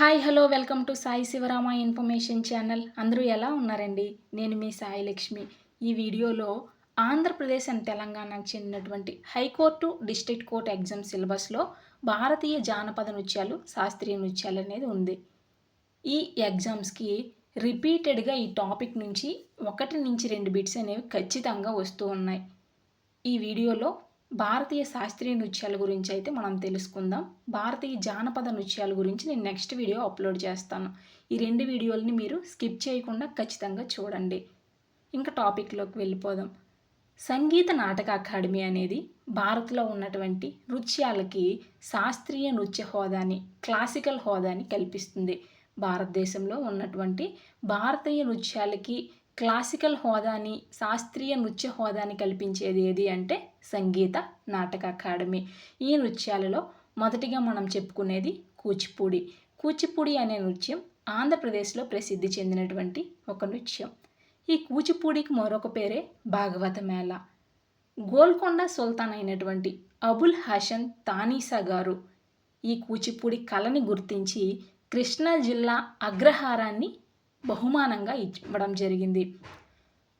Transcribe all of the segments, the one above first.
Hi hello welcome to Sai Sivarama information channel. అందరూ ఎలా ఉన్నారండి? నేను మీ సాయి లక్ష్మి. ఈ వీడియోలో ఆంధ్రప్రదేశ్ అండ్ తెలంగాణకు చెందినటువంటి హైకోర్టు డిస్ట్రిక్ట్ కోర్ట్ ఎగ్జామ్ సిలబస్లో భారతీయ జానపద నృత్యాలు శాస్త్రీయ నృత్యాలు అనేది ఉంది. ఈ ఎగ్జామ్స్కి రిపీటెడ్గా ఈ టాపిక్ నుంచి ఒకటి నుంచి రెండు బిట్స్ అనేవి ఖచ్చితంగా వస్తూ ఉన్నాయి. ఈ వీడియోలో భారతీయ శాస్త్రీయ నృత్యాల గురించి అయితే మనం తెలుసుకుందాం. భారతీయ జానపద నృత్యాల గురించి నేను నెక్స్ట్ వీడియో అప్లోడ్ చేస్తాను. ఈ రెండు వీడియోలని మీరు స్కిప్ చేయకుండా ఖచ్చితంగా చూడండి. ఇంకా టాపిక్లోకి వెళ్ళిపోదాం. సంగీత నాటక అకాడమీ అనేది భారత్లో ఉన్నటువంటి నృత్యాలకి శాస్త్రీయ నృత్య హోదాని క్లాసికల్ హోదాని కల్పిస్తుంది. భారతదేశంలో ఉన్నటువంటి భారతీయ నృత్యాలకి క్లాసికల్ హోదాని శాస్త్రీయ నృత్య హోదాని కల్పించేది ఏది అంటే సంగీత నాటక అకాడమీ. ఈ నృత్యాలలో మొదటిగా మనం చెప్పుకునేది కూచిపూడి. కూచిపూడి అనే నృత్యం ఆంధ్రప్రదేశ్లో ప్రసిద్ధి చెందినటువంటి ఒక నృత్యం. ఈ కూచిపూడికి మరొక పేరే భాగవత మేళ. గోల్కొండ సుల్తాన్ అయినటువంటి అబుల్ హసన్ తానీసా గారు ఈ కూచిపూడి కళని గుర్తించి కృష్ణా జిల్లా అగ్రహారాన్ని బహుమానంగా ఇవ్వడం జరిగింది.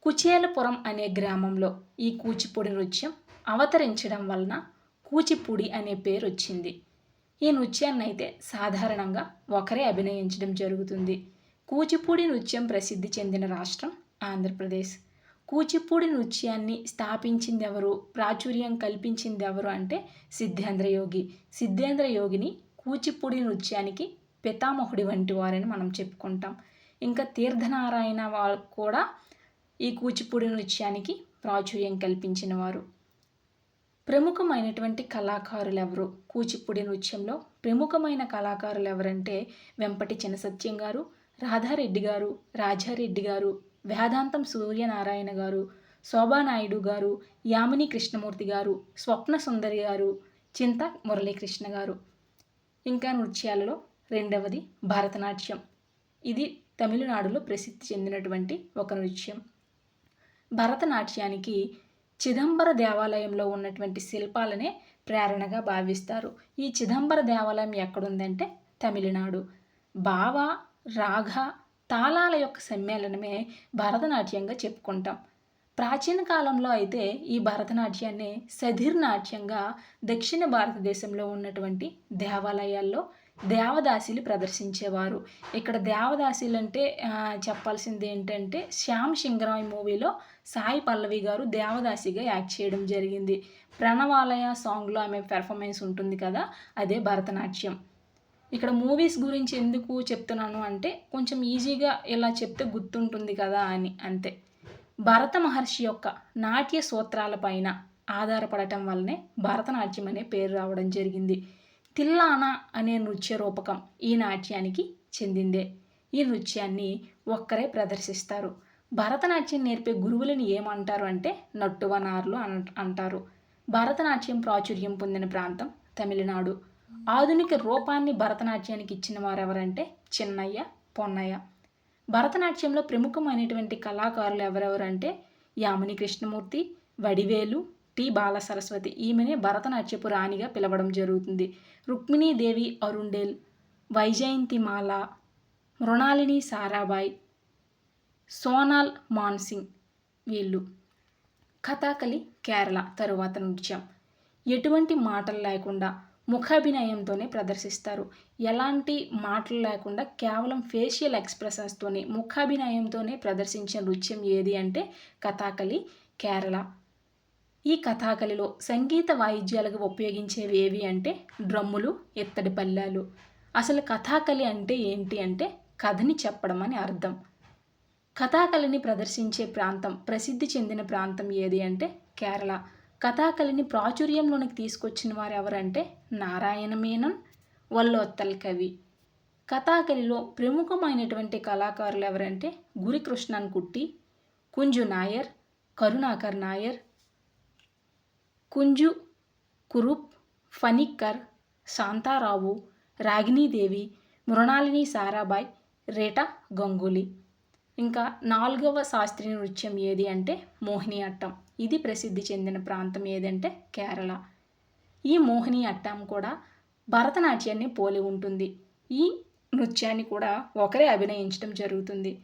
కుచేలపురం అనే గ్రామంలో ఈ కూచిపూడి నృత్యం అవతరించడం వలన కూచిపూడి అనే పేరు వచ్చింది. ఈ నృత్యాన్ని అయితే సాధారణంగా ఒకరే అభినయించడం జరుగుతుంది. కూచిపూడి నృత్యం ప్రసిద్ధి చెందిన రాష్ట్రం ఆంధ్రప్రదేశ్. కూచిపూడి నృత్యాన్ని స్థాపించింది ఎవరు ప్రాచుర్యం కల్పించింది ఎవరు అంటే సిద్ధేంద్ర యోగి సిద్ధేంద్ర యోగిని కూచిపూడి నృత్యానికి పితామహుడి వంటి వారని మనం చెప్పుకుంటాం. ఇంకా తీర్థనారాయణ వాళ్ళు కూడా ఈ కూచిపూడి నృత్యానికి ప్రాచుర్యం కల్పించిన వారు. ప్రముఖమైనటువంటి కళాకారులు ఎవరు కూచిపూడి నృత్యంలో ప్రముఖమైన కళాకారులు ఎవరంటే వెంపటి చినసత్యం గారు రాధారెడ్డి గారు రాజారెడ్డి గారు వేదాంతం సూర్యనారాయణ గారు శోభానాయుడు గారు యామిని కృష్ణమూర్తి గారు స్వప్న సుందరి గారు చింత మురళీకృష్ణ గారు. ఇంకా నృత్యాలలో రెండవది భరతనాట్యం. ఇది తమిళనాడులో ప్రసిద్ధి చెందినటువంటి ఒక నృత్యం. భరతనాట్యానికి చిదంబర దేవాలయంలో ఉన్నటువంటి శిల్పాలనే ప్రేరణగా భావిస్తారు. ఈ చిదంబర దేవాలయం ఎక్కడుందంటే తమిళనాడు. భావ రాగ తాళాల యొక్క సమ్మేళనమే భరతనాట్యంగా చెప్పుకుంటాం. ప్రాచీన కాలంలో అయితే ఈ భరతనాట్యాన్ని సధిర్ నాట్యంగా దక్షిణ భారతదేశంలో ఉన్నటువంటి దేవాలయాల్లో దేవదాసీలు ప్రదర్శించేవారు. ఇక్కడ దేవదాసీలు అంటే చెప్పాల్సింది ఏంటంటే శ్యామ్ సింగరాయ్ మూవీలో సాయి పల్లవి గారు దేవదాసిగా యాక్ట్ చేయడం జరిగింది. ప్రణవాలయ సాంగ్లో ఆమె పెర్ఫార్మెన్స్ ఉంటుంది కదా అదే భరతనాట్యం. ఇక్కడ మూవీస్ గురించి ఎందుకు చెప్తున్నాను అంటే కొంచెం ఈజీగా ఇలా చెప్తే గుర్తుంటుంది కదా అని అంతే. భరత మహర్షి యొక్క నాట్య సూత్రాలపైన ఆధారపడటం వల్లనే భరతనాట్యం అనే పేరు రావడం జరిగింది. తిల్లానా అనే నృత్య రూపకం ఈ నాట్యానికి చెందిందే. ఈ నృత్యాన్ని ఒక్కరే ప్రదర్శిస్తారు. భరతనాట్యం నేర్పే గురువులను ఏమంటారు అంటే నట్టువనార్లు అన అంటారు. భరతనాట్యం ప్రాచుర్యం పొందిన ప్రాంతం తమిళనాడు. ఆధునిక రూపాన్ని భరతనాట్యానికి ఇచ్చిన వారెవరంటే చిన్నయ్య పొన్నయ్య. భరతనాట్యంలో ప్రముఖమైనటువంటి కళాకారులు ఎవరెవరంటే యామిని కృష్ణమూర్తి వడివేలు టి బాల సరస్వతి ఈమెనే భరతనాట్యపు రాణిగా పిలవడం జరుగుతుంది. రుక్మిణీదేవి అరుండేల్ వైజయంతిమాల మృణాలిని సారాబాయ్ సోనాల్ మాన్సింగ్ వీళ్ళు. కథాకలి కేరళ తరువాత నృత్యం. ఎటువంటి మాటలు లేకుండా ముఖాభినయంతోనే ప్రదర్శిస్తారు. ఎలాంటి మాటలు లేకుండా కేవలం ఫేషియల్ ఎక్స్ప్రెషన్స్తోనే ముఖాభినయంతోనే ప్రదర్శించే నృత్యం ఏది అంటే కథాకలి కేరళ. ఈ కథాకలిలో సంగీత వాయిద్యాలకు ఉపయోగించేవి ఏవి అంటే డ్రమ్ములు ఎత్తడి పల్లాలు అసలు కథాకలి అంటే ఏంటి అంటే కథని చెప్పడం అని అర్థం. కథాకళిని ప్రదర్శించే ప్రాంతం ప్రసిద్ధి చెందిన ప్రాంతం ఏది అంటే కేరళ. కథాకళిని ప్రాచుర్యంలోనికి తీసుకొచ్చిన వారు ఎవరంటే నారాయణ మేనన్ వల్లోత్తల్ కవి. కథాకళిలో ప్రముఖమైనటువంటి కళాకారులు ఎవరంటే గురికృష్ణన్ కుట్టి కుంజు నాయర్ కరుణాకర్ నాయర్ కుంజు కురుప్ ఫనిక్కర్ శాంతారావు రాగిణీదేవి మృణాలిని సారాబాయ్ రేటా గంగూలీ. ఇంకా నాలుగవ శాస్త్రీయ నృత్యం ఏది అంటే మోహిని అట్టం. ఇది ప్రసిద్ధి చెందిన ప్రాంతం ఏదంటే కేరళ. ఈ మోహిని అట్టం కూడా భరతనాట్యాన్ని పోలి ఉంటుంది. ఈ నృత్యాన్ని కూడా ఒకరే అభినయించడం జరుగుతుంది.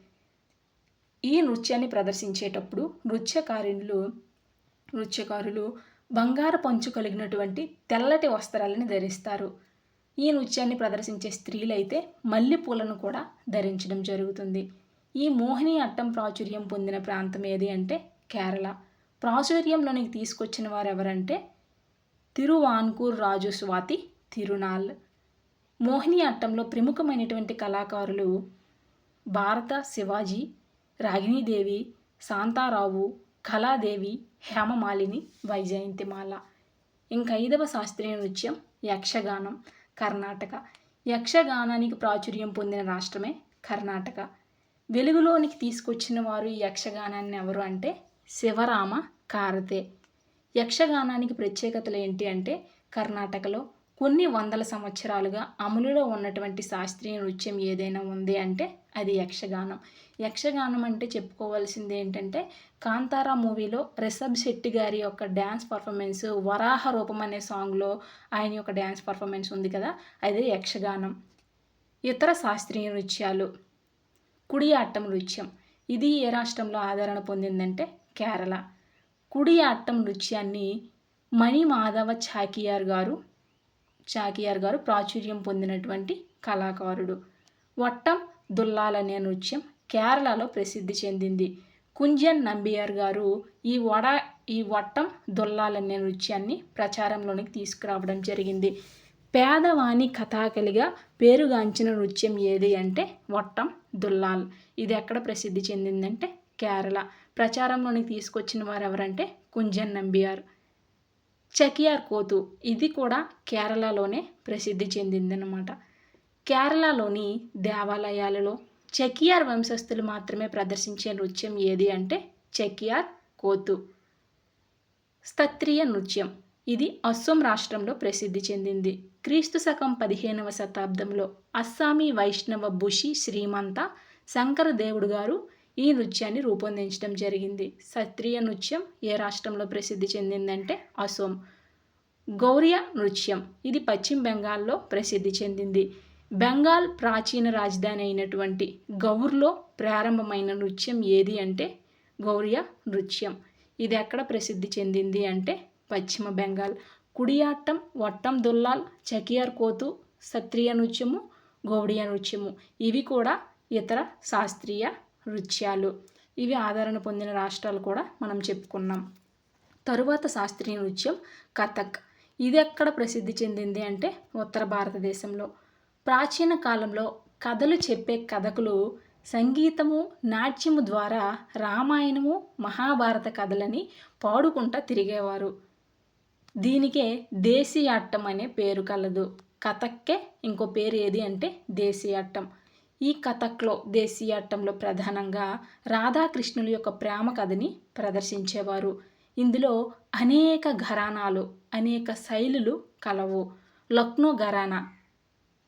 ఈ నృత్యాన్ని ప్రదర్శించేటప్పుడు నృత్యకారులు నృత్యకారులు బంగారు పంచు కలిగినటువంటి తెల్లటి వస్త్రాలని ధరిస్తారు. ఈ నృత్యాన్ని ప్రదర్శించే స్త్రీలైతే మల్లెపూలను కూడా ధరించడం జరుగుతుంది. ఈ మోహిని అట్టం ప్రాచుర్యం పొందిన ప్రాంతం ఏది అంటే కేరళ. ప్రాచుర్యంలోనికి తీసుకొచ్చిన వారు ఎవరంటే తిరువాన్కూర్ రాజు స్వాతి తిరునాల్ మోహిని అట్టంలో ప్రముఖమైనటువంటి కళాకారులు భారత శివాజీ రాగిణీదేవి శాంతారావు కళాదేవి హేమమాలిని వైజయంతిమాల. ఇంక ఐదవ శాస్త్రీయ నృత్యం యక్షగానం కర్ణాటక. యక్షగానానికి ప్రాచుర్యం పొందిన రాష్ట్రమే కర్ణాటక. వెలుగులోనికి తీసుకొచ్చిన వారు ఈ యక్షగానాన్ని ఎవరు అంటే? శివరామ కారతే. యక్షగానానికి ప్రత్యేకతలు ఏంటి అంటే కర్ణాటకలో కొన్ని వందల సంవత్సరాలుగా అమలులో ఉన్నటువంటి శాస్త్రీయ నృత్యం ఏదైనా ఉంది అంటే అది యక్షగానం. యక్షగానం అంటే చెప్పుకోవాల్సింది ఏంటంటే కాంతారా మూవీలో రిషబ్ శెట్టి గారి యొక్క డ్యాన్స్ పర్ఫార్మెన్స్ వరాహ రూపం అనే సాంగ్లో ఆయన యొక్క డ్యాన్స్ పర్ఫార్మెన్స్ ఉంది కదా అదే యక్షగానం. ఇతర శాస్త్రీయ నృత్యాలు కుడియాట్టం నృత్యం. ఇది ఏ రాష్ట్రంలో ఆదరణ పొందిందంటే కేరళ. కుడియాట్టం నృత్యాన్ని మణి మాధవ ఛాకియార్ గారు చాకియార్ గారు ప్రాచుర్యం పొందినటువంటి కళాకారుడు. వట్టం దుల్లాలనే నృత్యం కేరళలో ప్రసిద్ధి చెందింది. కుంజన్ నంబియార్ గారు ఈ వడ ఈ వట్టం దుల్లాలనే నృత్యాన్ని ప్రచారంలోనికి తీసుకురావడం జరిగింది. పేదవాణి కథాకలిగా పేరుగాంచిన నృత్యం ఏది అంటే వట్టం దుల్లాల్. ఇది ఎక్కడ ప్రసిద్ధి చెందిందంటే కేరళ. ప్రచారంలోనికి తీసుకొచ్చిన వారు ఎవరంటే కుంజన్ నంబియార్. చకియార్ కోతు. ఇది కూడా కేరళలోనే ప్రసిద్ధి చెందిందనమాట కేరళలోని దేవాలయాలలో చకియార్ వంశస్థులు మాత్రమే ప్రదర్శించే నృత్యం ఏది అంటే చకియార్ కోతు. స్తత్రియ నృత్యం. ఇది అస్సోం రాష్ట్రంలో ప్రసిద్ధి చెందింది. క్రీస్తు శకం పదిహేనవ శతాబ్దంలో అస్సామీ వైష్ణవ బుషి శ్రీమంత శంకర దేవుడు గారు ఈ నృత్యాన్ని రూపొందించడం జరిగింది. సత్రియ నృత్యం ఏ రాష్ట్రంలో ప్రసిద్ధి చెందిందంటే అసోం. గౌరియ నృత్యం ఇది పశ్చిమ బెంగాల్లో ప్రసిద్ధి చెందింది. బెంగాల్ ప్రాచీన రాజధాని అయినటువంటి గౌర్లో ప్రారంభమైన నృత్యం ఏది అంటే గౌరియ నృత్యం. ఇది ఎక్కడ ప్రసిద్ధి చెందింది అంటే పశ్చిమ బెంగాల్. కుడియాట్టం వట్టం దుల్లాల్ చకియార్ కోతు సత్రియ నృత్యము గౌడియ నృత్యము. ఇవి కూడా ఇతర శాస్త్రీయ నృత్యాలు. ఇవి ఆదరణ పొందిన రాష్ట్రాలు కూడా మనం చెప్పుకున్నాం. తరువాత శాస్త్రీయ నృత్యం కథక్. ఇది ఎక్కడ ప్రసిద్ధి చెందింది అంటే ఉత్తర భారతదేశంలో. ప్రాచీన కాలంలో కథలు చెప్పే కథకులు సంగీతము నాట్యము ద్వారా రామాయణము మహాభారత కథలని పాడుకుంటా తిరిగేవారు. దీనికే దేశీయాట్టం అనే పేరు కలదు. కథక్కే ఇంకో పేరు ఏది అంటే దేశీయాట్టం. ఈ కథక్లో దేశీయాట్టంలో ప్రధానంగా రాధాకృష్ణుల యొక్క ప్రేమ కథని ప్రదర్శించేవారు. ఇందులో అనేక ఘరానాలు అనేక శైలులు కలవు. లక్నో ఘరానా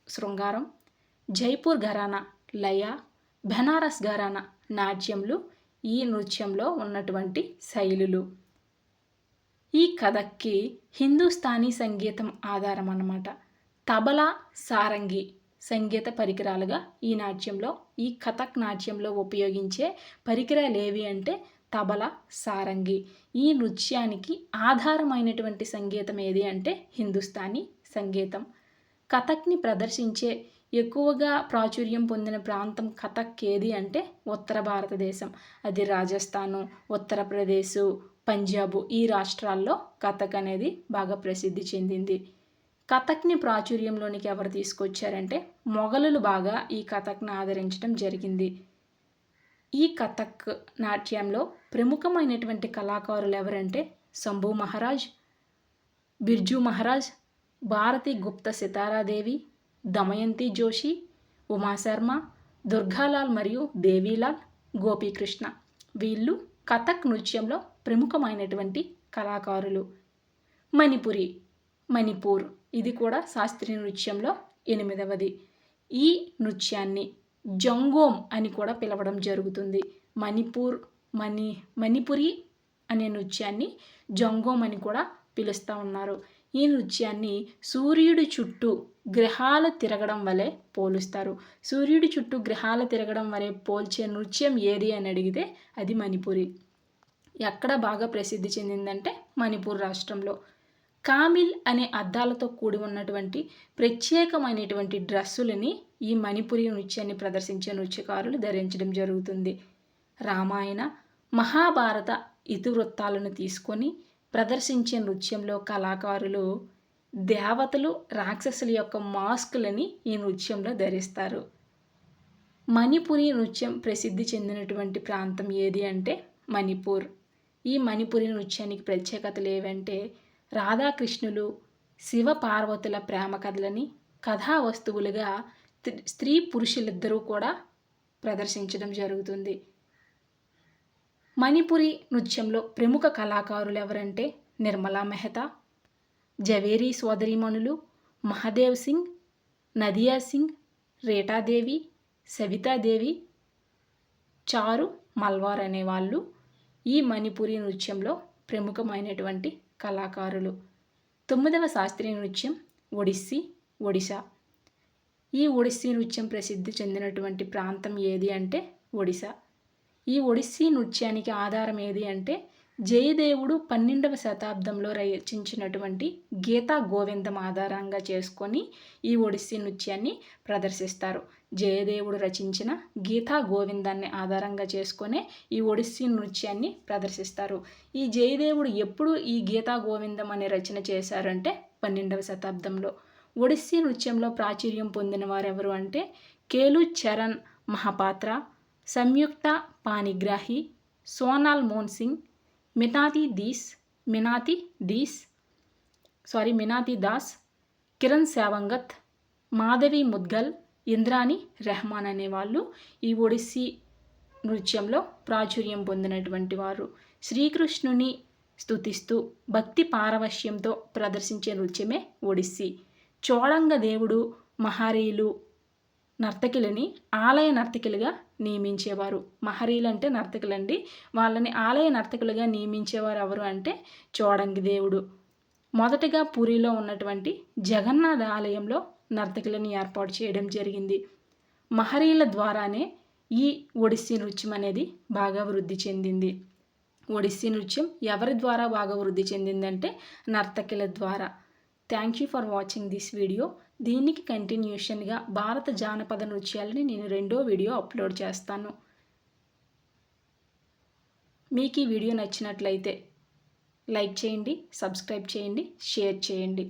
శృంగారం జైపూర్ ఘరానా లయ బెనారస్ ఘరానా నాట్యములు ఈ నృత్యంలో ఉన్నటువంటి శైలులు. ఈ కథక్కి హిందుస్థానీ సంగీతం ఆధారం అన్నమాట తబలా సారంగి సంగీత పరికరాలుగా ఈ నాట్యంలో ఈ కథక్ నాట్యంలో ఉపయోగించే పరికరాలు ఏవి అంటే తబల సారంగి. ఈ నృత్యానికి ఆధారమైనటువంటి సంగీతం ఏది అంటే హిందుస్థానీ సంగీతం. కథక్ని ప్రదర్శించే ఎక్కువగా ప్రాచుర్యం పొందిన ప్రాంతం కథక్ ఏది అంటే ఉత్తర భారతదేశం. అది రాజస్థాను ఉత్తరప్రదేశ్ పంజాబ్ ఈ రాష్ట్రాల్లో కథక్ అనేది బాగా ప్రసిద్ధి చెందింది. కథక్ని ప్రాచుర్యంలోనికి ఎవరు తీసుకొచ్చారంటే మొఘలులు బాగా ఈ కథక్ని ఆదరించడం జరిగింది. ఈ కథక్ నాట్యంలో ప్రముఖమైనటువంటి కళాకారులు ఎవరంటే శంభు మహారాజ్ బిర్జు మహారాజ్ భారతి గుప్త సితారాదేవి దమయంతి జోషి ఉమాశర్మ దుర్గాలాల్ మరియు దేవీలాల్ గోపీకృష్ణ. వీళ్ళు కథక్ నృత్యంలో ప్రముఖమైనటువంటి కళాకారులు. మణిపురి మణిపూర్. ఇది కూడా శాస్త్రీయ నృత్యంలో ఎనిమిదవది. ఈ నృత్యాన్ని జంగోమ్ అని కూడా పిలవడం జరుగుతుంది. మణిపూర్ మణి మణిపురి అనే నృత్యాన్ని జంగోమ్ అని కూడా పిలుస్తూ ఉన్నారు. ఈ నృత్యాన్ని సూర్యుడి చుట్టూ గ్రహాలు తిరగడం వలె పోలుస్తారు. సూర్యుడి చుట్టూ గ్రహాలు తిరగడం వలె పోల్చే నృత్యం ఏది అని అడిగితే అది మణిపురి. ఎక్కడ బాగా ప్రసిద్ధి చెందిందంటే మణిపూర్ రాష్ట్రంలో. కామిల్ అనే అద్దాలతో కూడి ఉన్నటువంటి ప్రత్యేకమైనటువంటి డ్రెస్సులని ఈ మణిపురి నృత్యాన్ని ప్రదర్శించే నృత్యకారులు ధరించడం జరుగుతుంది. రామాయణ మహాభారత ఇతివృత్తాలను తీసుకొని ప్రదర్శించే నృత్యంలో కళాకారులు దేవతలు రాక్షసుల యొక్క మాస్కులని ఈ నృత్యంలో ధరిస్తారు. మణిపురి నృత్యం ప్రసిద్ధి చెందినటువంటి ప్రాంతం ఏది అంటే మణిపూర్. ఈ మణిపురి నృత్యానికి ప్రత్యేకతలు ఏవంటే రాధాకృష్ణులు శివ పార్వతుల ప్రేమ కథలని కథా వస్తువులుగా స్త్రీ పురుషులిద్దరూ కూడా ప్రదర్శించడం జరుగుతుంది. మణిపురి నృత్యంలో ప్రముఖ కళాకారులు ఎవరంటే నిర్మలా మెహతా జవేరీ సోదరిమణులు మహాదేవ్ సింగ్ నదియా సింగ్ రేటాదేవి సవితాదేవి చారు మల్వార్ అనేవాళ్ళు ఈ మణిపురి నృత్యంలో ప్రముఖమైనటువంటి కళాకారులు. తొమ్మిదవ శాస్త్రీయ నృత్యం ఒడిస్సీ ఒడిశా. ఈ ఒడిస్సీ నృత్యం ప్రసిద్ధి చెందినటువంటి ప్రాంతం ఏది అంటే ఒడిశా. ఈ ఒడిస్సీ నృత్యానికి ఆధారం ఏది అంటే జయదేవుడు పన్నెండవ శతాబ్దంలో రచించినటువంటి గీతా గోవిందం ఆధారంగా చేసుకొని ఈ ఒడిస్సీ నృత్యాన్ని ప్రదర్శిస్తారు. జయదేవుడు రచించిన గీతా గోవిందాన్ని ఆధారంగా చేసుకునే ఈ ఒడిస్సీ నృత్యాన్ని ప్రదర్శిస్తారు. ఈ జయదేవుడు ఎప్పుడు ఈ గీతా గోవిందం అనే రచన చేశారంటే పన్నెండవ శతాబ్దంలో. ఒడిస్సీ నృత్యంలో ప్రాచుర్యం పొందిన వారెవరు అంటే Kelu Charan Mahapatra Sanjukta Panigrahi Sonal Mansingh Minati these Minati these sorry Minati Das Kiran శావంగత్ మాధవి ముద్గల్ ఇంద్రాని రెహమాన్ అనేవాళ్ళు ఈ ఒడిస్సీ నృత్యంలో ప్రాచుర్యం పొందినటువంటి వారు. శ్రీకృష్ణుని స్థుతిస్తూ భక్తి పారవశ్యంతో ప్రదర్శించే నృత్యమే ఒడిస్సీ. చోళంగ దేవుడు మహారీలు నర్తకిలని ఆలయ నర్తకిలుగా నియమించేవారు. మహరీలు అంటే నర్తకులండి. వాళ్ళని ఆలయ నర్తకులుగా నియమించేవారు ఎవరు అంటే చోడంగి దేవుడు. మొదటగా పూరిలో ఉన్నటువంటి జగన్నాథ ఆలయంలో నర్తకులను ఏర్పాటు చేయడం జరిగింది. మహరీల ద్వారానే ఈ ఒడిస్సీ నృత్యం అనేది బాగా వృద్ధి చెందింది. ఒడిస్సీ నృత్యం ఎవరి ద్వారా బాగా వృద్ధి చెందిందంటే నర్తకుల ద్వారా. Thank you for watching this video దీనికి కంటిన్యూషన్గా భారత జానపద నృత్యాలని నేను రెండో వీడియో అప్లోడ్ చేస్తాను. మీకు ఈ వీడియో నచ్చినట్లయితే లైక్ చేయండి సబ్స్క్రైబ్ చేయండి షేర్ చేయండి.